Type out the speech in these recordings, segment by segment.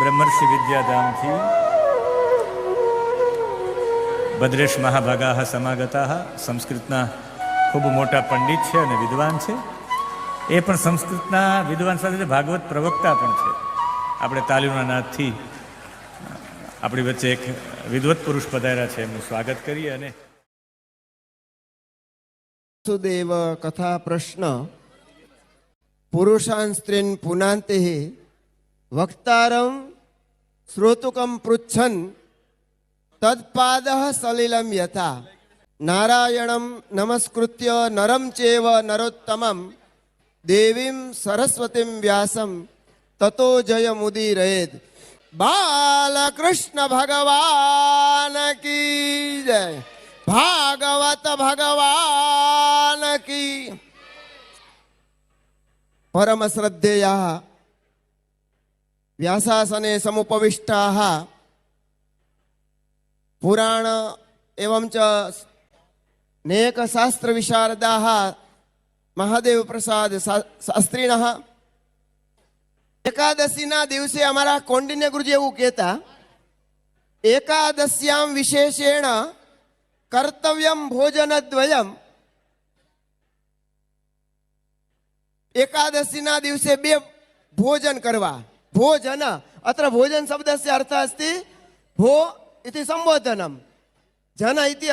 બ્રહ્મર્ષિ વિદ્યાધામથી ભદ્રેશ મહાભાગા સમાગતા સંસ્કૃતના ખૂબ મોટા પંડિત છે અને વિદ્વાન છે. એ પણ સંસ્કૃતના વિદ્વાન સાથે ભાગવત પ્રવક્તા પણ છે. આપણે તાલીમના નાથથી આપણી વચ્ચે એક વિદવત પુરુષ પધાર્યા છે. એમનું સ્વાગત કરીએ અને સુદેવ કથા પ્રશ્ન પુરુષાન સ્ત્રીન પુનાંતે વક્તારમ શ્રોતુકમ પૃચ્છન તત્પાદ સલિલમ યથા નારાયણમ નમસ્કૃત્ય નરમ ચેવ નરોત્તમમ દેવીમ સરસ્વતીમ વ્યાસમ તતો જય મુદીરેદ બાલકૃષ્ણ ભગવાન કી જય ભાગવત ભગવાન કી પરમ શ્રદ્ધેયા વ્યાસાસને સમુપવિષ્ટાः પુરાણ એવં ચ નેક શાસ્ત્ર વિશારદાः મહાદેવ પ્રસાદ શાસ્ત્રીણ. એકાદશીના દિવસે અમારા કોંડિન્ય ગુરુજી એવું કહેતા, એકાદશ્યામ વિશેષેણ કર્તવ્યમ ભોજનદ્વયમ. એકાદશીના દિવસે બે ભોજન કરવા. ભોજન અત્ર ભોજન શબ્દસ્ય અર્થ भो ઇતિ સંબોધનમ જન ઇતિ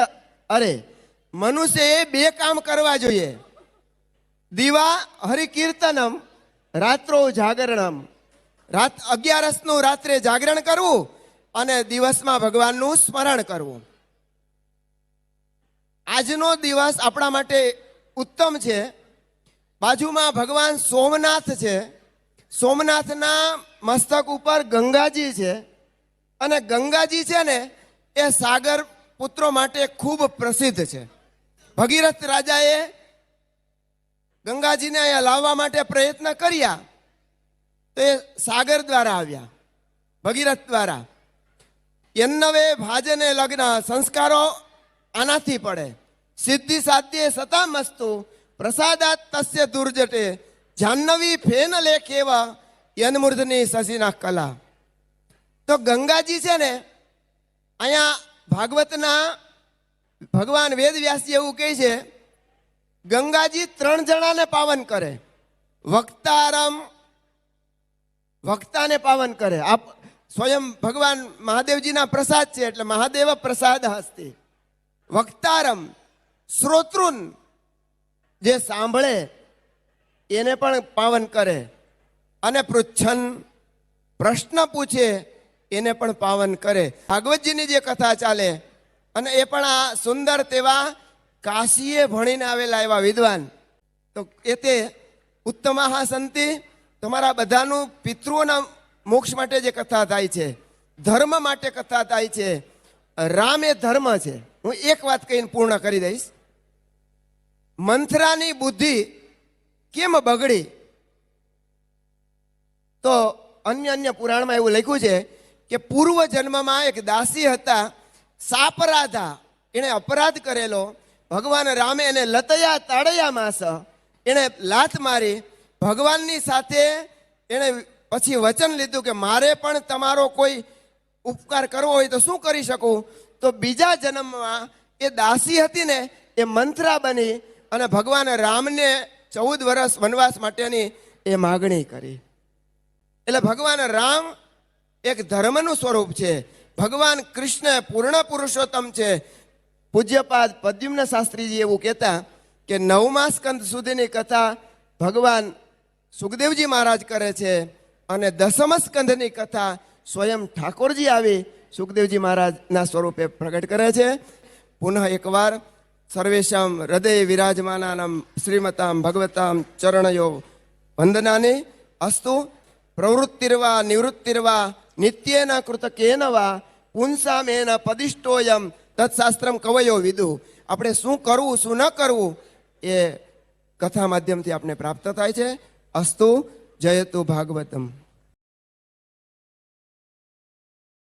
અરે મનુષ્યએ બે કામ કરવા જોઈએ દીવા હરિકીર્તનમ રાત્રો જાગરણમ રાત અગિયારસનું રાત્રે જાગરણ કરવું અને દિવસમાં ભગવાનનું સ્મરણ કરવું આજનો દિવસ આપણા માટે ઉત્તમ છે બાજુમાં ભગવાન સોમનાથ છે સોમનાથના મસ્તક ઉપર ગંગાજી છે અને ગંગાજી છે ને એ સાગર પુત્રો માટે ખૂબ પ્રસિદ્ધ છે. ભગીરથ રાજાએ ગંગાજીને અહીંયા લાવવા માટે પ્રયત્ન કર્યા તો એ સાગર દ્વારા આવ્યા, ભગીરથ દ્વારા. એન્નવે ભાજને લગ્ન સંસ્કારો આનાથી પડે. સિદ્ધિ સાધ્ય સતા મસ્તુ પ્રસાદાત તસ્ય દુર્જટે જાહ્નવી ફેન લેખ એવા યનમૂર્ધની શશીના કલા. તો ગંગાજી છે ને, અહીંયા ભાગવતના ભગવાન વેદ વ્યાસજી એવું કહે છે, ગંગાજી ત્રણ જણાને પાવન કરે. વક્તારમ, વક્તાને પાવન કરે. આપ સ્વયં ભગવાન મહાદેવજીના પ્રસાદ છે એટલે મહાદેવ પ્રસાદ હસ્તે. વક્તારમ, શ્રોતૃન જે સાંભળે એને પણ પાવન કરે. અને પૃચ્છન પ્રશ્ન પૂછે, એને પણ પાવન કરે. ભાગવતજીની જે કથા ચાલે, અને એ પણ આ સુંદર તેવા કાશીએ ભણીને આવેલા એવા વિદ્વાન. તો એ તે ઉત્તમાહા સંતિ તમારા બધાનું પિતૃઓના મોક્ષ માટે જે કથા થાય છે, ધર્મ માટે કથા થાય છે, રામ એ ધર્મ છે. હું એક વાત કહીને પૂર્ણ કરી દઈશ. મંથરાની બુદ્ધિ કેમ બગડી? તો અન્ય અન્ય પુરાણમાં એવું લખ્યું છે કે પૂર્વ જન્મમાં એક દાસી હતા, સાપરાધા. એણે અપરાધ કરેલો. ભગવાન રામે એને લતયા તાળયા માસ. એણે લાત મારી. ભગવાનની સાથે એણે પછી વચન લીધું કે મારે પણ તમારો કોઈ ઉપકાર કરવો હોય તો શું કરી શકું? તો બીજા જન્મમાં એ દાસી હતી ને, એ મંત્રા બની અને ભગવાન રામને ચૌદ વર્ષ વનવાસ માટેની એ માગણી કરી. એટલે ભગવાન રામ એક ધર્મનું સ્વરૂપ છે. ભગવાન કૃષ્ણ પૂર્ણ પુરુષોત્તમ છે. પૂજ્યપાદ પદ્યુમ્ન શાસ્ત્રીજી એવું કહેતા કે નવમા સ્કંદ સુધીની કથા ભગવાન સુખદેવજી મહારાજ કરે છે અને દસમ સ્કંદની કથા સ્વયં ઠાકોરજી આવી સુખદેવજી મહારાજના સ્વરૂપે પ્રગટ કરે છે. પુનઃ એકવાર સર્વેશમ હૃદય વિરાજમાનાનામ શ્રીમતામ ભગવતામ ચરણયો વંદનાને અસ્તુ પ્રવૃત્તિર્વા નિવૃત્તિર્વા નિત્યેન કૃતકેન વા પુંસામેન પદિષ્ટોયમ તત્શાસ્ત્રમ કવયો વિદુ આપણે શું કરવું, શું ન કરવું, એ કથા માધ્યમથી આપણે પ્રાપ્ત થાય છે. અસ્તુ, જયતુ ભાગવતમ.